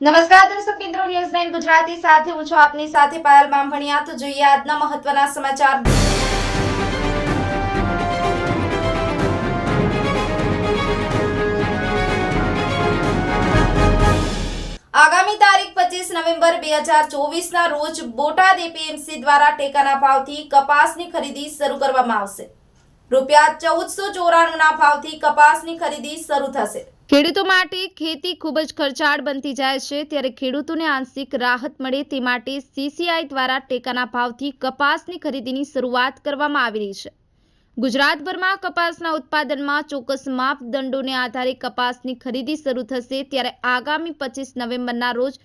નમસ્કાર દર્શક મિત્રો ન્યૂઝ નાઇન ગુજરાતી સાથે હું છું આપની સાથે પાયલ બામભણિયા. તો જોઈએ આજના મહત્વના સમાચાર. આગામી તારીખ પચીસ નવેમ્બર બે હજાર ચોવીસના રોજ બોટાદ એપીએમસી દ્વારા ટેકાના ભાવથી કપાસની ખરીદી શરૂ કરવામાં આવશે. રૂપિયા ચૌદસો ચોરાણુંના ભાવથી કપાસની ખરીદી શરૂ થશે. ખેડૂતો માટે ખેતી ખૂબ જ ખર્ચાળ બનતી જાય છે. ત્યારે ખેડૂતોને આંશિક રાહત મળે તે માટે સીસીઆઈ દ્વારા ટેકાના ભાવથી કપાસની ખરીદીની શરૂઆત કરવામાં આવી રહી છે. ગુજરાતભરમાં કપાસના ઉત્પાદનમાં ચોક્કસ માપદંડોને આધારે કપાસની ખરીદી શરૂ થશે. ત્યારે આગામી પચીસ નવેમ્બરના રોજ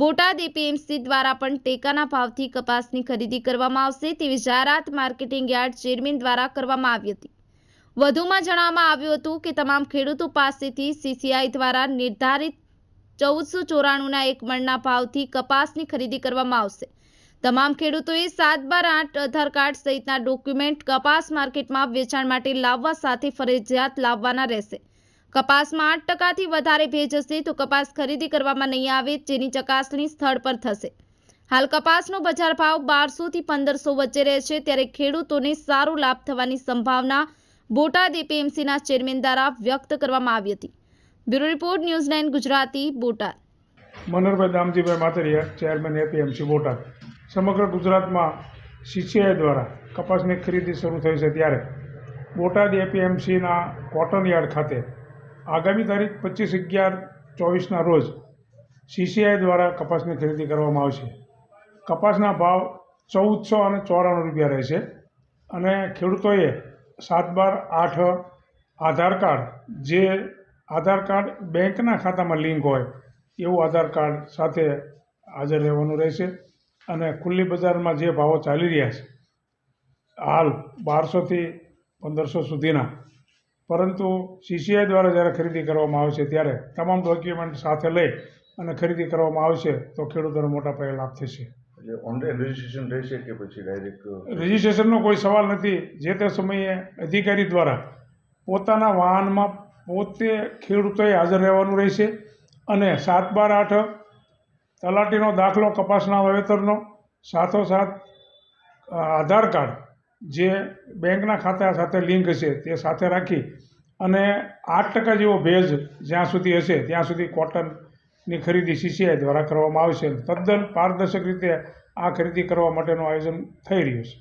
બોટાદ એપીએમસી દ્વારા પણ ટેકાના ભાવથી કપાસની ખરીદી કરવામાં આવશે તેવી જાહેરાત માર્કેટિંગ યાર્ડ ચેરમેન દ્વારા કરવામાં આવી હતી. વધુમાં જણાવવામાં આવ્યું હતું કે તમામ ખેડૂતો પાસેથી સીસીઆઈ દ્વારા નિર્ધારિત ચૌદસો ચોરાણુંના એક મણના ભાવથી કપાસની ખરીદી કરવામાં આવશે. તમામ ખેડૂતોએ સાત બાર આઠ આધાર કાર્ડ સહિતના ડોક્યુમેન્ટ કપાસ માર્કેટમાં વેચાણ માટે લાવવા સાથે ફરજિયાત લાવવાના રહેશે. કપાસમાં આઠ ટકાથી વધારે ભેજ હશે તો કપાસ ખરીદી કરવામાં નહીં આવે જેની ચકાસણી સ્થળ પર થશે. હાલ કપાસનો બજાર ભાવ બારસોથી પંદરસો વચ્ચે રહેશે ત્યારે ખેડૂતોને સારો લાભ થવાની સંભાવના બોટાદ એપીએમસીના ચેરમેન દ્વારા વ્યક્ત કરવામાં આવી હતી. Bureau report news nine Gujarati, Botad. Manoharbhai Damjibhai Matariya chairman APMC, Botad. સમગ્ર ગુજરાતમાં સીસીઆઈ દ્વારા કપાસની ખરીદી શરૂ થઈ છે ત્યારે બોટાદ એપીએમસીના કોટન યાર્ડ ખાતે આગામી તારીખ પચીસ અગિયાર ચોવીસના રોજ સીસીઆઈ દ્વારા કપાસની ખરીદી કરવામાં આવશે. કપાસના ભાવ ચૌદસો અને ચોરાણું રૂપિયા રહેશે અને ખેડૂતોએ સાત બાર આઠ આધાર કાર્ડ જે આધાર કાર્ડ બેંકના ખાતામાં લિંક હોય એવું આધાર કાર્ડ સાથે હાજર રહેવાનું રહેશે અને ખુલ્લી બજારમાં જે ભાવો ચાલી રહ્યા છે, હાલ બારસોથી પંદરસો સુધીના પરંતુ સીસીઆઈ દ્વારા જ્યારે ખરીદી કરવામાં આવશે ત્યારે તમામ ડોક્યુમેન્ટ સાથે લઈ અને ખરીદી કરવામાં આવશે તો ખેડૂતોને મોટા પાયે લાભ થશે. ઓનલાઈન રજીસ્ટ્રેશન રહેશે કે પછી ડાયરેક્ટ રજીસ્ટ્રેશનનો કોઈ સવાલ નથી. જે તે સમયે અધિકારી દ્વારા પોતાના વાહનમાં પોતે ખેડૂતોએ હાજર રહેવાનું રહેશે અને સાત બાર આઠ તલાટીનો દાખલો કપાસના વાવેતરનો સાથોસાથ આધાર કાર્ડ જે બેંકના ખાતા સાથે લિંક હશે તે સાથે રાખી અને આઠ ટકા જેવો ભેજ જ્યાં સુધી હશે, ત્યાં સુધી કોટનની ખરીદી સીસીઆઈ દ્વારા કરવામાં આવશે. તદ્દન પારદર્શક રીતે આ ખરીદી કરવા માટેનું આયોજન થઈ રહ્યું છે.